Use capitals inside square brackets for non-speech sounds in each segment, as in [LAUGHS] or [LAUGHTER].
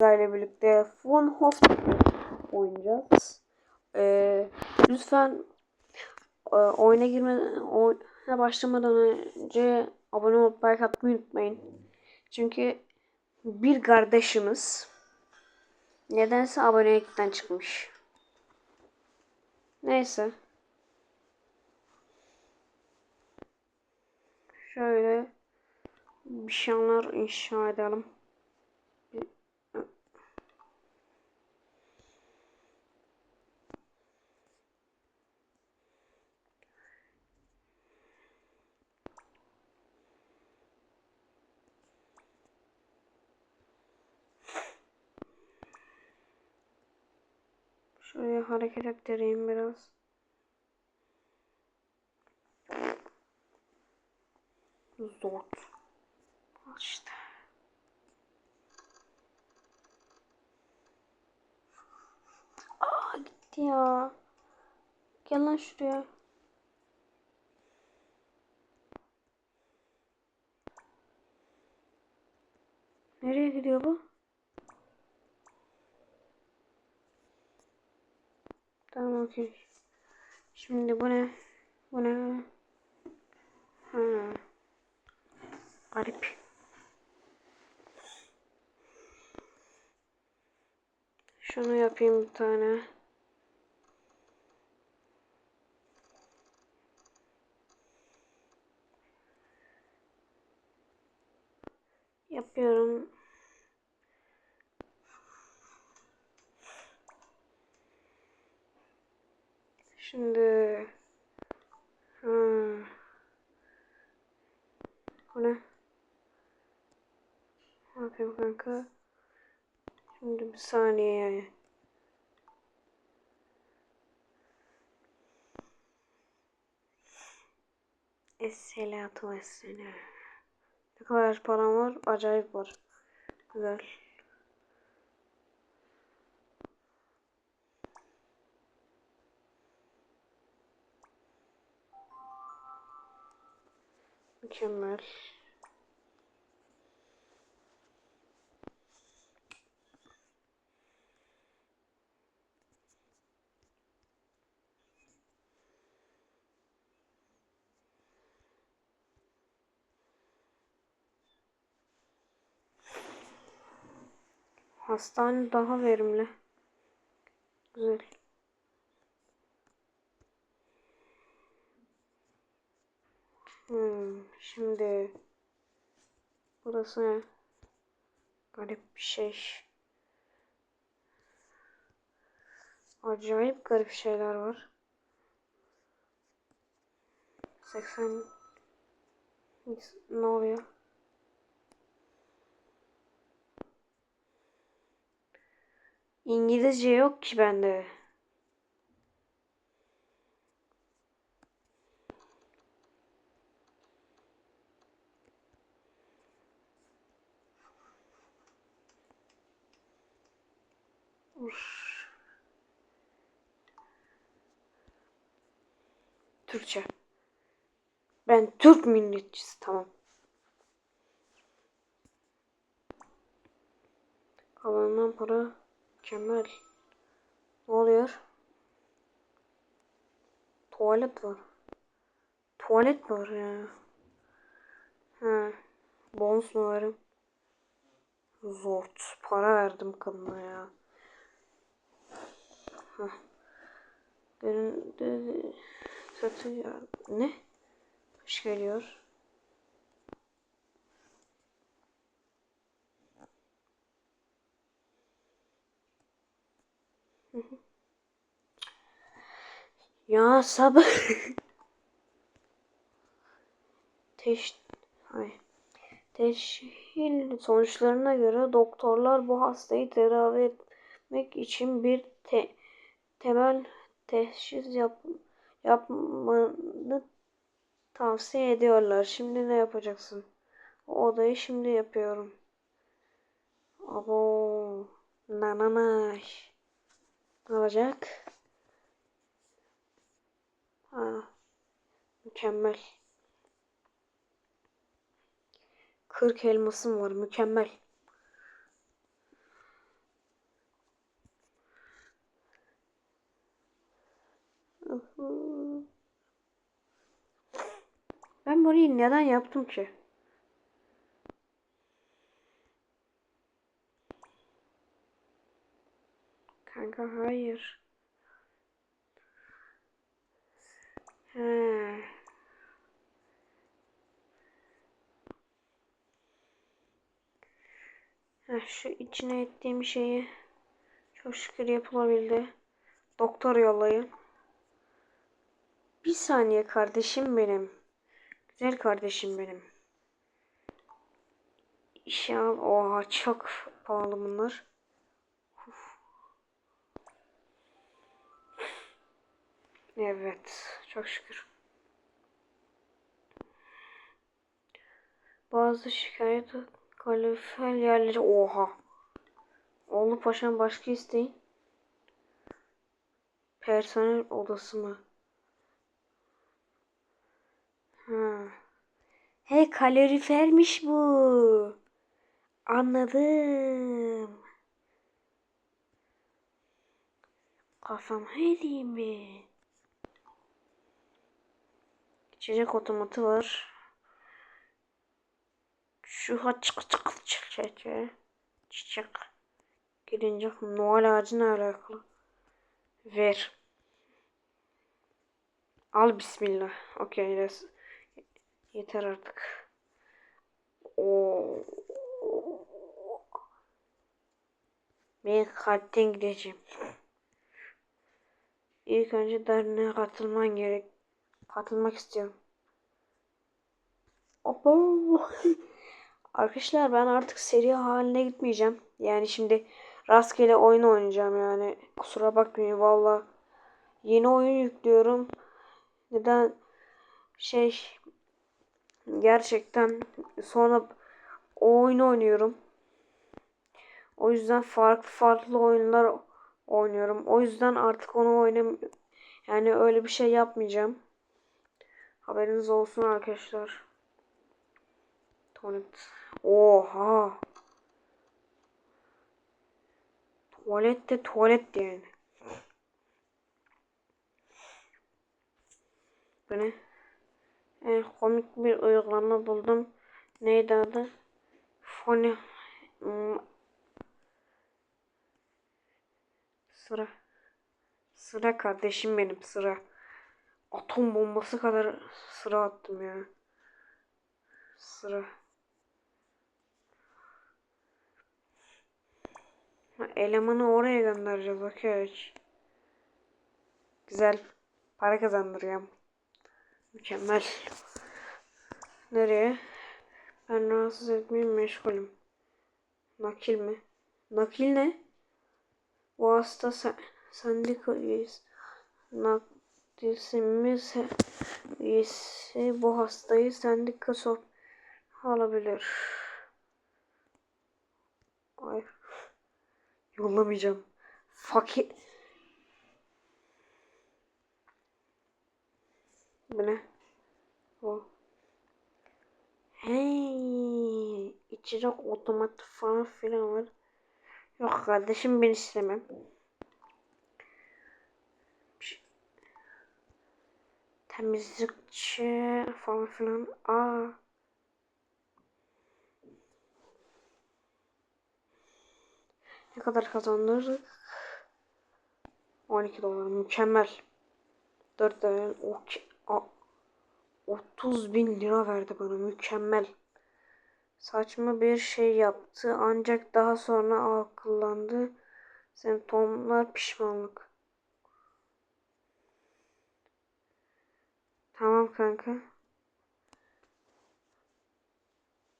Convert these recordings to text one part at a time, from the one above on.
ile birlikte Fun Hospital oynayacağız. Ee, lütfen e, oyuna girme oyuna başlamadan önce abone olup like atmayı unutmayın. Çünkü bir kardeşimiz nedense abonelikten çıkmış. Neyse. Şöyle bir şeyler inşa edelim. Şöyle hareket ettireyim biraz. Zor. İşte. Aa gitti ya. Gel lan şuraya. Nereye gidiyor bu? Tamam okey. Şimdi bu ne? Bu ne? Ha. Garip. Şunu yapayım bir tane. Yapıyorum. Şimdi ha. Bu ne? Ne yapayım kanka? Şimdi bir saniye. Esselatu vesselam. Ne kadar param var? Acayip var. Güzel. Mükemmel. Hastane daha verimli. Güzel. Hmm, şimdi burası? Garip bir şey. Acayip garip şeyler var. 80 ne oluyor? İngilizce yok ki bende. Uf. Türkçe. Ben Türk milliyetçisi tamam. Kalanından para mükemmel. Ne oluyor? Tuvalet var. Tuvalet var ya. Ha. Bonus mu verim? Zort. Para verdim kadına ya. Hah. Benim de satı ya. Ne? Hoş geliyor. Ya sabır. [LAUGHS] Teş Ay. Teşhil sonuçlarına göre doktorlar bu hastayı tedavi etmek için bir te temel teşhis yap yapmanı tavsiye ediyorlar. Şimdi ne yapacaksın? O odayı şimdi yapıyorum. Abo nananay. Ne olacak? Ha. Mükemmel. 40 elmasım var. Mükemmel. Ben burayı neden yaptım ki? Kanka hayır. He. Heh, şu içine ettiğim şeyi çok şükür yapılabildi. Doktor yollayın. Bir saniye kardeşim benim. Güzel kardeşim benim. İşe. Oha çok pahalı bunlar. Evet. Çok şükür. Bazı şikayet kalifer yerleri. Oha. Oğlu paşam başka isteyin. Personel odası mı? Ha. He kalorifermiş bu. Anladım. Kafam her mi? İçecek otomatı var. Şu ha çık çık çık çık çiçek. Girince Noel ağacı ne alakalı? Ver. Al bismillah. Okey. Yes. Yeter artık. Oo. Ben kalpten gideceğim. İlk önce derneğe katılman gerek. Katılmak istiyorum. Abo. Arkadaşlar ben artık seri haline gitmeyeceğim. Yani şimdi rastgele oyun oynayacağım yani. Kusura bakmayın valla. Yeni oyun yüklüyorum. Neden şey gerçekten sonra o oyunu oynuyorum. O yüzden farklı farklı oyunlar oynuyorum. O yüzden artık onu oynam yani öyle bir şey yapmayacağım. Haberiniz olsun arkadaşlar. Tuvalet. Oha. Tuvalet de tuvalet yani. Bu ne? En komik bir uygulama buldum. Neydi adı? Fone. Hmm. Sıra. Sıra kardeşim benim sıra. Atom bombası kadar sıra attım ya. Sıra. Elemanı oraya göndereceğiz. Okey. Güzel. Para kazandırıyorum. Mükemmel. Nereye? Ben rahatsız etmeyeyim meşgulüm. Nakil mi? Nakil ne? Bu hasta sen, sendika üyesi. Naklisimiz üyesi bu hastayı sendika sor alabilir. Ay. Yollamayacağım. Fakir. Bu ne? O. Hey, içecek otomat falan filan var. Yok kardeşim ben istemem. Temizlikçi falan filan. Aa. Ne kadar kazanırız? 12 dolar mükemmel. 4 dolar. Okay. 30 bin lira verdi bana mükemmel. Saçma bir şey yaptı ancak daha sonra akıllandı. Semptomlar pişmanlık. Tamam kanka.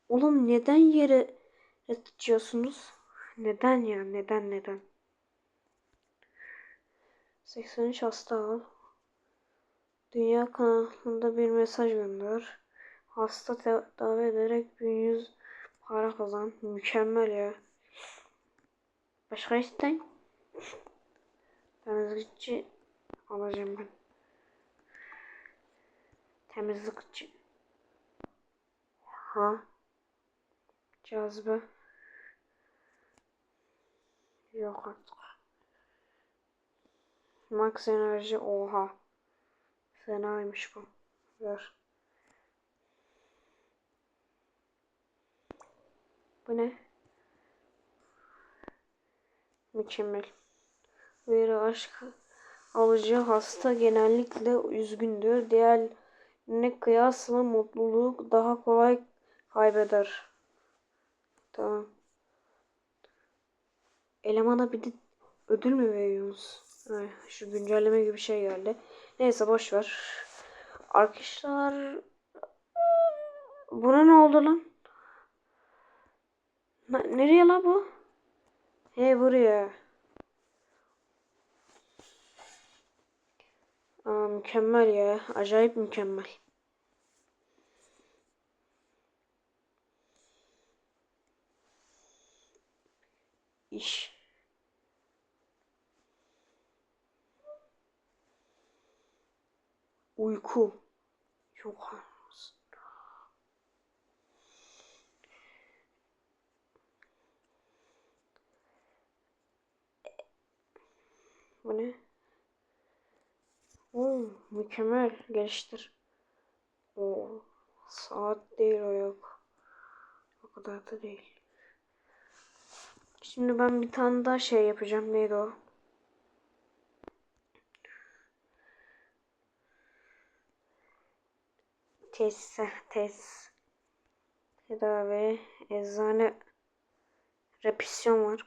Oğlum neden yere yatıyorsunuz? Neden ya? Neden neden? 83 hasta al. Dünya kanalında bir mesaj gönder. Hasta tedavi ederek 1100 para kazan. Mükemmel ya. Başka isteyin. Temizlikçi alacağım ben. Temizlikçi. Ha. Cazibe. Yok artık. Max enerji oha. Fenaymış bu. Ver. Bu ne? Mükemmel. Uyarı aşk alıcı hasta genellikle üzgündür. Diğerine kıyasla mutluluğu daha kolay kaybeder. Tamam. Elemana bir de ödül mü veriyorsunuz? Şu güncelleme gibi bir şey geldi. Neyse boş ver. Arkadaşlar buna ne oldu lan? Nereye la bu? He buraya. Aa, mükemmel ya. Acayip mükemmel. İş. Uyku. Yok. Bu ne? Oo, mükemmel. Geliştir. Oo, saat değil o yok. O kadar da değil. Şimdi ben bir tane daha şey yapacağım. Neydi o? Tesis, tesis. Tedavi, eczane, repisyon var.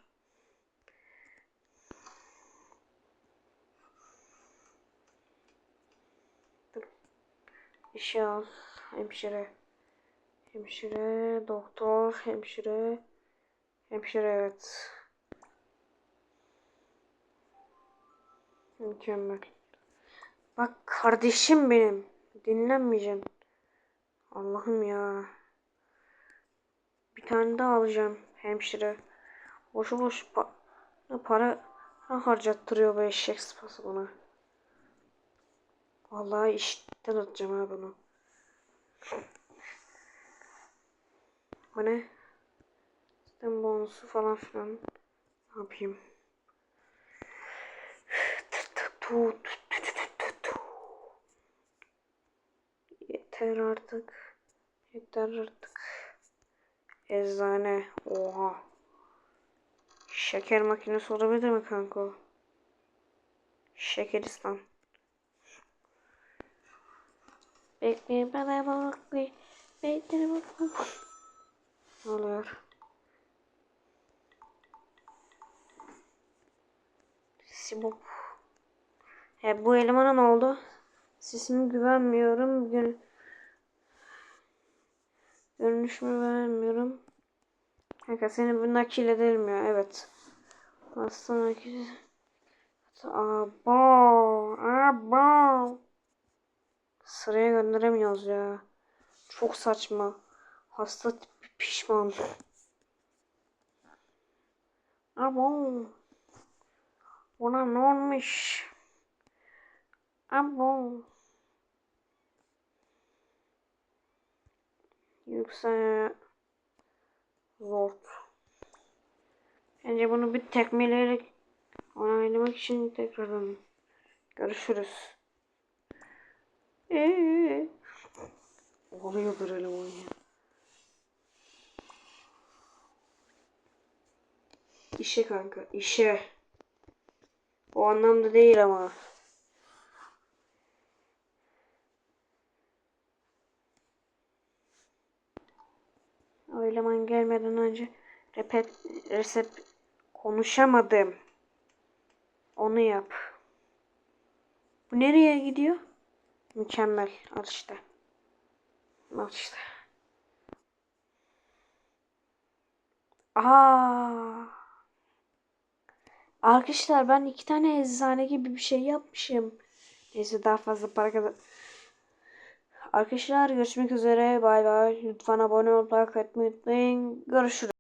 İşe al. Hemşire. Hemşire, doktor, hemşire. Hemşire evet. Mükemmel. Bak kardeşim benim. Dinlenmeyeceğim. Allah'ım ya. Bir tane daha alacağım hemşire. Boşu boş pa para harcattırıyor bu eşek sıpası bana. Vallahi işten atacağım ha bunu. Bu ne? Sistem bonusu falan filan. Ne yapayım? Yeter artık. Yeter artık. Eczane. Oha. Şeker makinesi olabilir mi kanka? Şekeristan. Bekleyin bana bakmayın. Bekleyin bakmayın. Ne oluyor? Sibop. He, bu elemana ne oldu? Sesime güvenmiyorum. Gör Görünüşümü beğenmiyorum. Kanka seni bir nakil edelim ya. Evet. Hasta nakil. Abo. Abo. Sıraya gönderemiyoruz ya. Çok saçma. Hasta pişman. Abo. Buna ne olmuş? Abo. Yüksel. Zor. Bence bunu bir tekmeleyerek onaylamak için tekrardan görüşürüz. Eee. Oluyordur eleman ya. İşe kanka, işe. O anlamda değil ama. O eleman gelmeden önce repet, resep konuşamadım. Onu yap. Bu nereye gidiyor? Mükemmel. Al işte. Al işte. Aa. Arkadaşlar ben iki tane eczane gibi bir şey yapmışım. Neyse daha fazla para kadar. Arkadaşlar görüşmek üzere. Bay bay. Lütfen abone olmayı, like unutmayın. Görüşürüz.